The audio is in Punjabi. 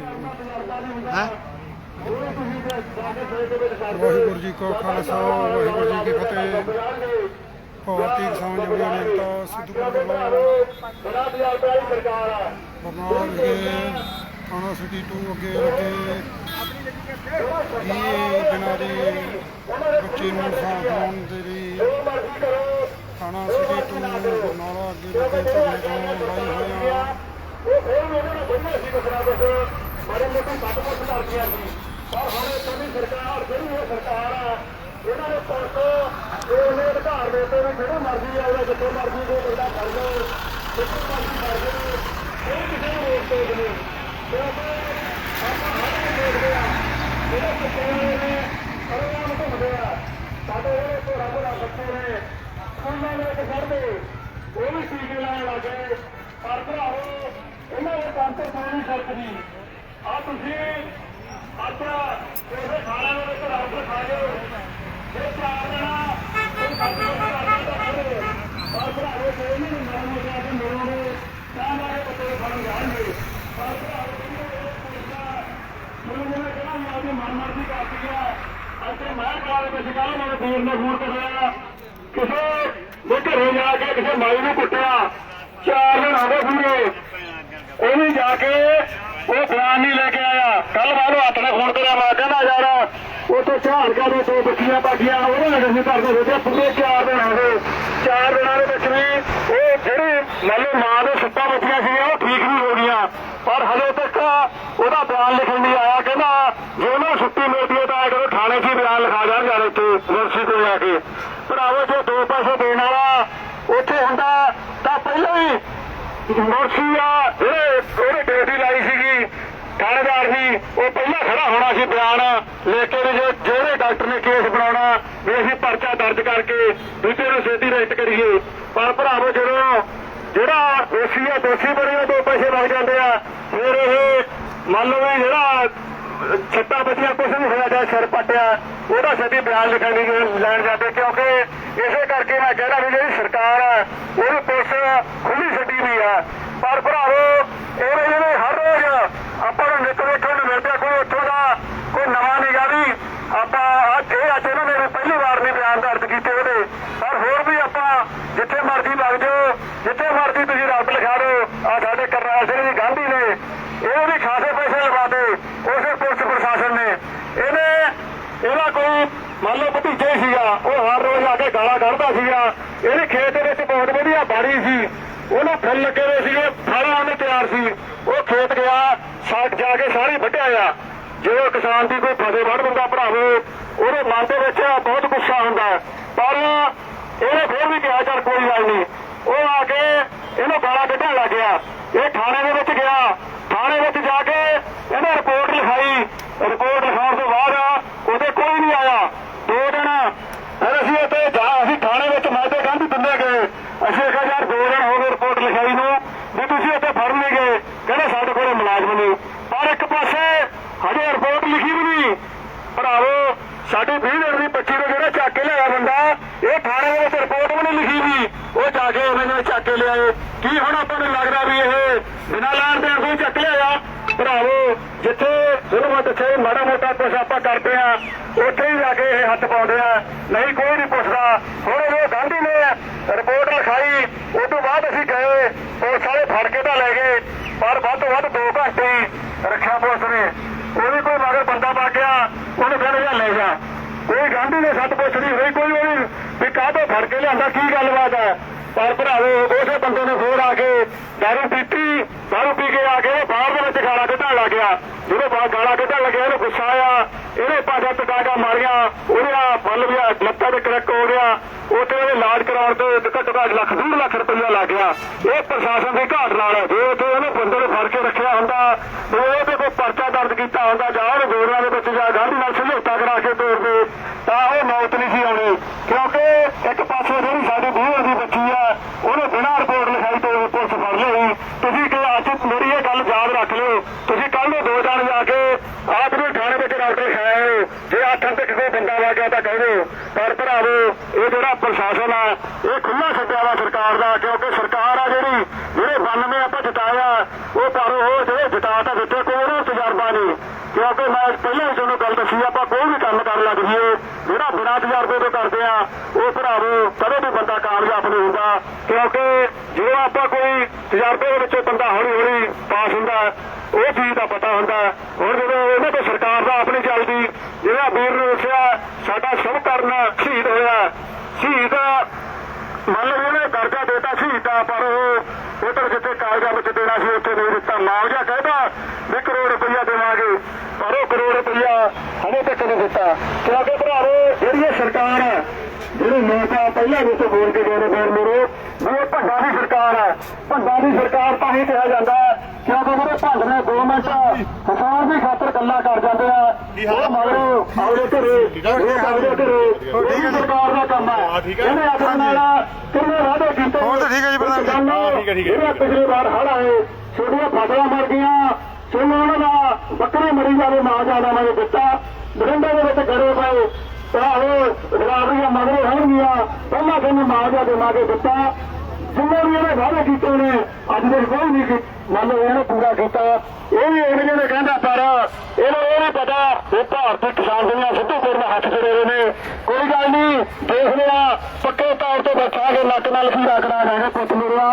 ਹੈ? ਵਾਹਿਗੁਰੂ ਜੀ ਕਾ ਖਾਲਸਾ, ਵਾਹਿਗੁਰੂ ਜੀ ਕੀ ਫਤਿਹ। ਭਾਰਤੀ ਕਿਸਾਨ ਯੂਨੀਅਨ ਏਕਤਾ ਸਿੱਧੂਪੁਰ ਵੱਲੋਂ ਬਰਨਾਲਾ ਵਿਖੇ ਥਾਣਾ ਸਿਟੀ 2 ਅੱਗੇ ਲੱਗੇ। 20 ਦਿਨਾਂ ਦੀ ਬੱਚੀ ਨੂੰ ਸਾਂਭਣ ਦੇ ਲਈ ਥਾਣਾ ਸਿਟੀ 2 ਬਰਨਾਲਾ ਅੱਗੇ ਲੱਗੇ। ਤੋਂ ਲਾਈ ਹੋਈਆਂ ਉਹ ਫਿਰ ਉਹਨਾਂ ਨੇ ਬੰਨਿਆ ਸੀ ਬਸਰਾ ਬਸ ਮਾਰੇ ਮੋਟੇ ਸੱਤ ਪੁੱਤ ਕਰਦੀਆਂ ਸੀ ਪਰ ਹੁਣ ਇਹ ਸਾਡੀ ਸਰਕਾਰ ਜਿਹੜੀ ਇਹ ਸਰਕਾਰ ਆ। ਇਹਨਾਂ ਨੇ ਪੁਲਿਸ ਉਹਨੇ ਅਧਿਕਾਰ ਦੇ ਤੇ ਵੀ ਜਿਹੜਾ ਮਰਜ਼ੀ ਆਉਣਾ ਜਿੱਥੇ ਮਰਜ਼ੀ ਦੇ ਬੰਦਾ ਕਰ ਲਓ ਜਿੱਥੇ ਮਰਜ਼ੀ ਕਰ ਲਓ ਕੋਈ ਕਿਸੇ ਨੂੰ ਰੋਕ ਟੋਕ ਨਹੀਂ। ਕਿਉਂਕਿ ਆਪਾਂ ਹਰ ਨੂੰ ਦੇਖਦੇ ਆ, ਜਿਹੜੇ ਕਿਸਾਨ ਨੇ ਅਰਵਾਂ ਘੁੰਮਦੇ ਆ। ਸਾਡੇ ਜਿਹੜੇ ਘੋੜਾ ਰੱਬ ਬੱਚੇ ਨੇ ਸਕੂਲਾਂ ਦੇ ਵਿੱਚ ਪੜ੍ਹਦੇ ਉਹ ਵੀ ਟੀਕੇ ਲਾਉਣ ਲੱਗੇ ਪਰ ਭਰਾਵੋ, ਇਹਨਾਂ ਦੇ ਕੰਮ ਤੇ ਕੋਈ ਨਹੀਂ ਸਰਕਦੀ। ਆ ਤੁਸੀਂ ਅੱਜ ਕਿਸੇ ਖਾਣਾ ਦੇ ਵਿੱਚ ਰਾਤ ਖਾ ਜਾਓ ਜੇ ਚਾਰ ਦਿਨਾ ਕੋਈ ਕੰਮ ਪਰ ਭਰਾਵੋ, ਕੋਈ ਨਹੀਂ ਮਰਨ ਹੋ ਗਿਆ ਤੇ ਮਰੋਗੇ, ਤਾਂ ਮਾਰੇ ਬੱਚੇ ਫੜਨ ਜਾਣਗੇ। ਪਰ ਭਰਾਵੋ, ਕਹਿੰਦੇ ਇਹ ਪੁਲਿਸਾਂ ਮੈਨੂੰ ਜਿਹੜਾ ਕਿਹਾ ਵੀ ਆਪਣੀ ਮਨਮਰਜ਼ੀ ਕਰਦੀ ਆ, ਅੱਜ ਮੈਂ ਕਾਲ ਵਿੱਚ ਕੱਲ ਮੇਰੇ ਫੋਨ ਨੇ ਫੋਨ ਕਰਿਆ। ਕਿਸੇ ਦੇ ਘਰੇ ਜਾ ਕੇ ਕਿਸੇ ਮਾਈ ਨੂੰ ਕੁੱਟਿਆ ਚਾਰ ਦਿਨ ਹੋ ਗਏ ਪੂਰੇ ਉਹ ਵੀ ਜਾ ਕੇ ਉਹ ਬਿਆਨ ਨਹੀਂ ਲੈ ਕੇ ਆਇਆ ਕੱਲ ਬਾਅਦ ਹੱਥ ਨੇ ਫੋਨ ਕਰਿਆ ਮੈਂ ਕਹਿੰਦਾ ਯਾਰ ਉੱਥੇ ਝਾੜਕਾ ਦੇ ਦੋ ਬੱਚੀਆਂ ਪਾਗੀਆਂ ਉਹਦੇ ਨਾਲ ਅਸੀਂ ਕਰਦੇ ਸੋਚਿਆ ਪੂਰੇ ਚਾਰ ਦਿਨ ਹੋ ਗਏ ਚਾਰ ਦਿਨਾਂ ਦੇ ਵਿੱਚ ਵੀ ਉਹ ਜਿਹੜੀ ਮੰਨ ਲਓ ਮਾਂ ਦੇ ਸੱਤਾਂ ਬੱਚੀਆਂ ਸੀ ਉਹ ਠੀਕ ਨਹੀਂ ਹੋ ਗਈਆਂ। ਪਰ ਹਲੇ ਤੱਕ ਉਹਦਾ ਬਿਆਨ ਲਿਖਣ ਨਹੀਂ ਆਇਆ। ਕਹਿੰਦਾ, ਜੇ ਉਹਨਾਂ ਸੁੱਤੀ ਛੁੱਟੀ ਮਿਲਦੀ ਤਾਂ ਆ ਥਾਣੇ 'ਚ ਹੀ ਬਿਆਨ ਲਿਖਾ ਜਾਣ ਜਾਣ ਇੱਥੇ ਵਰਸੀ ਤੋਂ ਜਾ ਕੇ। ਭਰਾਵੋ, ਜੇ ਦੋ ਪੈਸੇ ਦੇਣ ਵਾਲਾ ਉੱਥੇ ਹੁੰਦਾ, ਤਾਂ ਪਹਿਲਾਂ ਹੀ ਮੁਰਸੀ ਆ, ਜਿਹੜੇ ਉਹਨੇ ਡਿਊਟੀ ਲਾਈ ਸੀ ਥਾਣੇਦਾਰ ਸੀ, ਉਹ ਪਹਿਲਾਂ ਖੜਾ ਹੋਣਾ ਸੀ ਬਿਆਨ ਲੈ ਕੇ ਵੀ ਜਿਹੜੇ ਡਾਕਟਰ ਨੇ ਕੇਸ ਬਣਾਉਣਾ, ਵੀ ਅਸੀਂ ਪਰਚਾ ਦਰਜ ਕਰਕੇ ਦੂਜੇ ਨੂੰ ਛੇਤੀ ਰੈਸਟ ਕਰੀਏ। ਪਰ ਭਰਾਵੋ, ਜਦੋਂ ਜਿਹੜਾ ਦੋਸ਼ੀ ਹੈ ਦੋਸ਼ੀ ਬਣੇ ਦੋ ਪੈਸੇ ਲੱਗ ਜਾਂਦੇ ਆ, ਫਿਰ ਇਹ ਮੰਨ ਲਓ ਵੀ ਜਿਹੜਾ ਛੱਟਾ ਬੱਚਿਆ, ਕੁਛ ਨਹੀਂ ਹੋਇਆ, ਜਾਂ ਸਿਰ ਪੱਟਿਆ, ਉਹਦਾ ਛੇਤੀ ਬਿਆਨ ਲਿਖਣ ਨਹੀਂ ਲੈਣ ਜਾਂਦੇ, ਕਿਉਂਕਿ ਇਸੇ ਕਰਕੇ ਮੈਂ ਕਹਿਣਾ ਵੀ ਜਿਹੜੀ ਸਰਕਾਰ ਆ ਉਹਦੀ ਪੁਲਿਸ ਖੁੱਲੀ ਛੱਡੀ ਵੀ ਆ। ਪਰ ਭਰਾਵੋ ਇਹਦੇ ਜਿਹੜੇ ਹਰ ਰੋਜ਼ ਆਪਾਂ ਨੂੰ ਨਿੱਤ ਵੇਖਣ ਨੂੰ ਮਿਲਦਾ ਕੋਈ ਉੱਥੋਂ ਦਾ ਕੋਈ ਨਵਾਂ ਨਿਗਾ ਵੀ ਆਪਾਂ ਅੱਜ ਇਹ ਅੱਜ ਇਹਨਾਂ ਨੇ ਪਹਿਲੀ ਵਾਰ ਨਹੀਂ ਬਿਆਨ ਦਰਜ ਕੀਤੇ ਉਹਦੇ ਪਰ ਹੋਰ ਵੀ ਆਪਾਂ ਜਿੱਥੇ ਮਰਜ਼ੀ ਲੱਗ ਜਾਓ, ਜਿੱਥੇ ਮਰਜ਼ੀ ਤੁਸੀਂ ਰੱਬ ਲਿਖਾ ਦਿਓ। ਆ ਸਾਡੇ ਕਰਨਾਲ ਸਿੰਘ ਜੀ, ਗਾਂਧੀ ਨੇ ਇਹ ਵੀ ਖਾਸੇ ਪੈਸੇ ਲਵਾ ਦੇ ਉਸੇ ਪੁਲਿਸ ਪ੍ਰਸ਼ਾਸਨ ਨੇ। ਇਹਨੇ ਇਹਦਾ ਕੋਈ ਮੰਨ ਲਓ ਭਤੀਜਾ ਹੀ ਸੀਗਾ, ਉਹ ਹਰ ਰੋਜ਼ ਆ ਕੇ ਗਾਲਾਂ ਕੱਢਦਾ ਸੀਗਾ। ਇਹਦੇ ਖੇਤ ਦੇ ਵਿੱਚ ਬਹੁਤ ਵਧੀਆ ਬਾੜੀ ਸੀ। ਉਹਨੂੰ ਫੁੱਲ ਲੱਗੇ ਹੋਏ ਸੀਗੇ ਸਾਰਾ ਉਹਨੇ ਤਿਆਰ ਸੀ। ਉਹ ਖੇਤ ਗਿਆ ਸਾਡ ਜਾ ਕੇ ਸਾਰੀ ਵੱਢਿਆ ਆ। ਜਦੋਂ ਕਿਸਾਨ ਦੀ ਕੋਈ ਫਸਲ ਵੱਢ ਦਿੰਦਾ ਭਰਾਵੋ, ਉਹਦੇ ਮਨ ਦੇ ਵਿੱਚ ਬਹੁਤ ਗੁੱਸਾ ਹੁੰਦਾ। ਪਰ ਇਹਨੇ ਫਿਰ ਵੀ ਕਿਹਾ, ਚੱਲ ਕੋਈ ਗੱਲ ਨਹੀਂ ਉਹ ਆ ਕੇ ਇਹਨੂੰ ਗਾਲਾਂ ਕੱਢਣ ਲੱਗ ਗਿਆ। ਇਹ ਥਾਣੇ ਦੇ ਵਿੱਚ ਗਿਆ। ਥਾਣੇ ਵਿੱਚ ਜਾ ਕੇ ਇਹਨੇ ਰਿਪੋਰਟ ਲਿਖਾਈ। ਰਿਪੋਰਟ ਲਿਖਾਉਣ ਤੋਂ ਬਾਅਦ ਉਹਦੇ ਕੋਈ ਨਹੀਂ ਆਇਆ। ਦੋ ਦਿਨ ਫਿਰ ਅਸੀਂ ਉੱਥੇ ਜਾ, ਅਸੀਂ ਥਾਣੇ ਵਿੱਚ ਮਾਤੇ ਗਾਂਧੀ ਦਿੰਦੇ ਗਏ। ਅਸੀਂ ਕਿਹਾ ਯਾਰ ਦੋ ਦਿਨ ਹੋ ਗਏ ਰਿਪੋਰਟ ਲਿਖਾਈ ਨੂੰ। ਵੀ ਤੁਸੀਂ ਉੱਥੇ ਫੜ ਨਹੀਂ ਗਏ। ਕਹਿੰਦੇ, ਸਾਡੇ ਕੋਲ ਮੁਲਾਜ਼ਮ ਨਹੀਂ। ਪਰ ਇੱਕ ਪਾਸੇ ਹਜੇ ਰਿਪੋਰਟ ਲਿਖੀ ਵੀ ਨਹੀਂ। ਭਰਾਵੋ, ਸਾਡੀ 20 ਦਿਨ ਦੀ ਬੱਚੀ ਨੂੰ ਜਿਹੜਾ ਚੱਕ ਕੇ ਲਿਆ ਬੰਦਾ ਇਹ ਥਾਣੇ ਦੇ ਵਿੱਚ ਰਿਪੋਰਟ ਵੀ ਨਹੀਂ ਲਿਖੀ ਵੀ। ਉਹ ਜਾ ਕੇ ਉਹਨਾਂ ਨੇ ਚੱਕ ਕੇ ਲਿਆਏ। ਕੀ ਹੁਣ ਆਪਾਂ ਨੂੰ ਲੱਗਦਾ ਵੀ ਇਹ ਬਿਨਾਂ ਲੈਣ ਦੇਣ ਤੋਂ ਚੱਕ ਲਿਆਇਆ? ਭਰਾਵੋ, ਜਿੱਥੇ ਉਹਨੂੰ ਮੈਂ ਮਾੜਾ ਮੋਟਾ ਕੁਛ ਆਪਾਂ ਕਰਦੇ ਆ ਉੱਥੇ ਹੀ ਜਾ ਕੇ ਇਹ ਹੱਥ ਪਾਉਂਦੇ ਆ ਨਹੀਂ, ਕੋਈ ਨਹੀਂ ਪੁੱਛਦਾ। ਹੁਣ ਉਹ ਗਾਂਧੀ ਨੇ ਰਿਪੋਰਟ ਲਿਖਾਈ ਉਸ ਤੋਂ ਬਾਅਦ ਅਸੀਂ ਗਏ ਉਹ ਸਾਰੇ ਫੜ ਕੇ ਤਾਂ ਲੈ ਗਏ। ਪਰ ਵੱਧ ਤੋਂ ਵੱਧ 2 ਘੰਟੇ ਰੱਖਿਆ ਪੁਲਿਸ ਨੇ। ਉਹ ਵੀ ਕੋਈ ਮਗਰ ਬੰਦਾ ਪਾ ਗਿਆ, ਉਹਨੂੰ ਫਿਰ ਜਾ ਲੈ ਜਾ ਕੋਈ ਗਾਂਧੀ ਨੇ ਸੱਤ ਪੁੱਛਦੀ ਹੋਈ ਕੋਈ ਉਹ ਵੀ ਵੀ ਕਾਹਤੋਂ ਫੜ ਕੇ ਲਿਆਂਦਾ ਕੀ ਗੱਲਬਾਤ ਹੈ? ਪਰ ਭਰਾਵੋ ਉਸੇ ਬੰਦੇ ਨੇ ਫੇਰ ਆ ਕੇ ਦਾਰੂ ਪੀਤੀ ਦਾਰੂ ਪੀ ਕੇ ਆ ਕੇ ਉਹ ਬਾਹਰ ਦੇ ਵਿੱਚ ਗਾਲਾਂ ਕੱਢਣ ਲੱਗ ਗਿਆ। ਜਦੋਂ ਬਾਹਰ ਗਾਲਾਂ ਕੱਢਣ ਲੱਗਿਆ ਇਹਨੂੰ ਗੁੱਸਾ ਆਇਆ। ਇਹਨੇ ਪਾਜਾ ਟਕਾਗਾ ਮਾਰੀਆਂ ਉਹਦੇ ਆ ਫਲ ਵੀ ਆ, ਲੱਤਾਂ ਦੇ ਕਰਕ ਹੋ ਗਿਆ। ਉੱਥੇ ਉਹਦੇ ਇਲਾਜ ਕਰਾਉਣ ਤੇ ਘੱਟੋ ਘੱਟ ਲੱਖ ਡੂਢ ਲੱਖ ਰੁਪਈਆ ਲੱਗ ਗਿਆ। ਇਹ ਪ੍ਰਸ਼ਾਸਨ ਦੀ ਘਾਟ ਨਾਲ ਹੈ। ਜੇ ਉੱਥੇ ਉਹਨੇ ਬੰਦੇ ਨੂੰ ਫੜ ਕੇ ਰੱਖਿਆ ਹੁੰਦਾ ਤੇ ਉਹਦੇ ਕੋਈ ਪਰਚਾ ਦਰਜ ਕੀਤਾ ਹੁੰਦਾ ਜਾਂ ਉਹਨੂੰ ਗੋਰਿਆਂ ਦੇ ਵਿੱਚ ਜਾਂ ਗਾਂਧੀ ਨਾਲ ਸਮਝੌਤਾ ਕਰਾ ਕੇ ਤੋਰਦੇ ਤਾਂ ਉਹ ਮੌਤ ਨਹੀਂ ਸੀ ਆਉਣੀ ਕਿਉਂਕਿ ਇੱਕ ਪਾਸੇ ਜਿਹੜੀ ਸਾਡੀ ਬੂਹੇ ਦੀ ਬੱਚੀ ਆ ਉਹਨੇ ਬਿਨਾਂ ਰਿਪੋਰਟ ਲਿਖਾਈ ਤੋਂ ਪੁਲਿਸ ਫੜ ਲਈ ਤੁਸੀਂ ਕਿ ਅੱਜ ਮੇਰੀ ਇਹ ਗੱਲ ਯਾਦ ਰੱਖ ਲਿਓ ਤੁਸੀਂ ਕੱਲ ਨੂੰ ਦੋ ਜਾਣ ਜਾ ਕੇ ਆਪ ਨੂੰ ਥਾਣੇ ਵਿੱਚ ਡਾਕਟਰ ਖਾਏ ਜੇ ਆਠਾਂ ਤੱਕ ਕੋਈ ਗਿਆ ਤਾਂ ਕਹਿ ਦਿਓ, ਪਰ ਭਰਾਵੋ, ਇਹ ਜਿਹੜਾ ਪ੍ਰਸ਼ਾਸਨ ਆ, ਇਹ ਖੁੱਲਾ ਛੱਡਿਆ ਵਾ ਸਰਕਾਰ ਦਾ, ਕਿਉਂਕਿ ਸਰਕਾਰ ਆ ਜਿਹੜੀ, ਜਿਹੜੇ 92 ਆਪਾਂ ਜਿਤਾਇਆ, ਉਹ ਪਰ ਉਹ ਜਿਹੜੇ ਜਿਤਾ ਤਾਂ ਦਿੱਤੇ ਕੋਈ ਉਹਨੂੰ ਤਜਰਬਾ ਨਹੀਂ। ਕਿਉਂਕਿ ਮੈਂ ਪਹਿਲਾਂ ਹੀ ਤੁਹਾਨੂੰ ਗੱਲ ਦੱਸੀ, ਆਪਾਂ ਕੋਈ ਵੀ ਕੰਮ ਕਰਨ ਲੱਗ ਜੀਏ ਜਿਹੜਾ ਬਿਨਾਂ ਤਜਰਬੇ ਤੋਂ ਕਰਦੇ ਆ, ਉਹ ਭਰਾਵੋ, ਕਦੇ ਵੀ ਬੰਦਾ ਕਾਮਯਾਬ ਨਹੀਂ ਹੁੰਦਾ। ਕਿਉਂਕਿ ਜਦੋਂ ਆਪਾਂ ਕੋਈ ਤਜਰਬੇ ਦੇ ਵਿੱਚੋਂ ਬੰਦਾ ਹੌਲੀ ਹੌਲੀ ਪਾਸ ਹੁੰਦਾ, ਉਹ ਚੀਜ਼ ਦਾ ਪਤਾ ਹੁੰਦਾ। ਹੁਣ ਜਦੋਂ ਇਹਨਾਂ ਤੋਂ ਸਰਕਾਰ ਦਾ ਆਪਣੀ ਚੱਲਦੀ ਜਿਹੜਾ ਵੀਰ ਨੇ ਦੱਸਿਆ ਸਾਡਾ ਸਭ ਕਰਨਾ ਸ਼ਹੀਦ ਹੋਇਆ। ਸ਼ਹੀਦ ਮੰਨ ਲਓ ਉਹਨੇ ਕਰਜ਼ਾ ਦੇਤਾ ਸ਼ਹੀਦਾਂ ਪਰ ਉਹ ਉਧਰ ਜਿੱਥੇ ਕਾਗਜ਼ਾਂ ਵਿੱਚ ਦੇਣਾ ਸੀ, ਉੱਥੇ ਨਹੀਂ ਦਿੱਤਾ ਮੁਆਵਜ਼ਾ ਕਹਿੰਦਾ ਵੀ ਕਰੋੜ ਰੁਪਈਆ ਦੇਵਾਂਗੇ। ਪਰ ਉਹ ਕਰੋੜ ਰੁਪਈਆ ਹਲੇ ਤੱਕ ਨਹੀਂ ਦਿੱਤਾ। ਕਿਉਂਕਿ ਭਰਾਵੋ, ਜਿਹੜੀ ਇਹ ਸਰਕਾਰ ਹੈ, ਜਿਹੜੇ ਨੇਤਾ ਪਹਿਲਾਂ ਵੀ ਤੋਂ ਬੋਲ ਕੇ ਗਏ ਨੇ, ਬੋਲ ਮੇਰੇ, ਵੀ ਇਹ ਭੰਡਾ ਦੀ ਸਰਕਾਰ ਹੈ। ਭੰਡਾ ਦੀ ਸਰਕਾਰ ਤਾਂ ਹੀ ਕਿਹਾ ਜਾਂਦਾ ਹੈ ਕਿਉਂਕਿ ਜਿਹੜੇ ਭੰਡ ਨੇ ਦੋ ਮਿੰਟ ਕਿਸਾਨ ਦੀ ਖਾਤਰ ਗੱਲਾਂ ਕਰ ਜਾਂਦੇ ਆ। ਉਹ ਮਗਰੋਂ ਆਉਰੇ ਘਰੇ। ਉਹ ਆਉਰੇ ਘਰੇ। ਇਹ ਸਰਕਾਰ ਦਾ ਕੰਮ ਹੈ ਇਹਨੇ ਆਪਣੇ ਨਾਲ ਕਿੰਨੇ ਵਾਅਦੇ ਕੀਤੇ? ਹੋਰ ਤਾਂ ਠੀਕ ਹੈ ਜੀ ਪ੍ਰਧਾਨ ਜੀ। ਹਾਂ ਠੀਕ ਹੈ ਠੀਕ ਹੈ ਜਿਹੜਾ ਪਿਛਲੇ ਵਾਰ ਹੜ ਆਏ ਛੋਟੀਆਂ ਫਸਲਾਂ ਮਰ ਗਈਆਂ। ਸੋਨੂੰ ਉਹਨਾਂ ਦਾ ਬੱਕਰੇ ਮਰੀ ਜਾਵੇ ਨਾ ਜਾਣਾ ਮੈਂ ਦਿੱਤਾ। ਬਰਿੰਦੇ ਦੇ ਵਿੱਚ ਗੜੇ ਪਏ। ਤਾਂ ਉਹ ਰਾਵੀਆਂ ਮਗਰੇ ਹੋਣਗੀਆਂ ਪਹਿਲਾਂ ਤੁਹਾਨੂੰ ਮਾਜਾ ਦੇਵਾਂਗੇ ਦਿੱਤਾ। ਜਿੰਨੇ ਵੀ ਇਹਨੇ ਵਾਅਦੇ ਕੀਤੇ ਨੇ ਅੱਜ ਦੇ ਕੋਈ ਨਹੀਂ ਕੀ- ਮੰਨ ਲਓ ਇਹਨੇ ਪੂਰਾ ਕੀਤਾ। ਇਹ ਵੀ ਇਹ ਜਿਹੇ ਕਹਿੰਦਾ ਪਰ, ਇਹਨੂੰ ਇਹ ਨਹੀਂ ਪਤਾ ਇਹ ਭਾਰਤੀ ਕਿਸਾਨ ਦੁਨੀਆ ਸਿੱਧੂ ਕੋਲ ਨਾਲ ਹੱਥ ਜੜੇ ਹੋਏ ਨੇ। ਕੋਈ ਗੱਲ ਨਹੀਂ, ਦੇਖ ਲਿਆ। ਪੱਕੇ ਤੌਰ ਤੇ ਬੈਠਾਂਗੇ ਲੱਕ ਨਾਲ ਕੀ ਕਰਾ ਹੈ ਪੁੱਤ ਮੇਰਾ।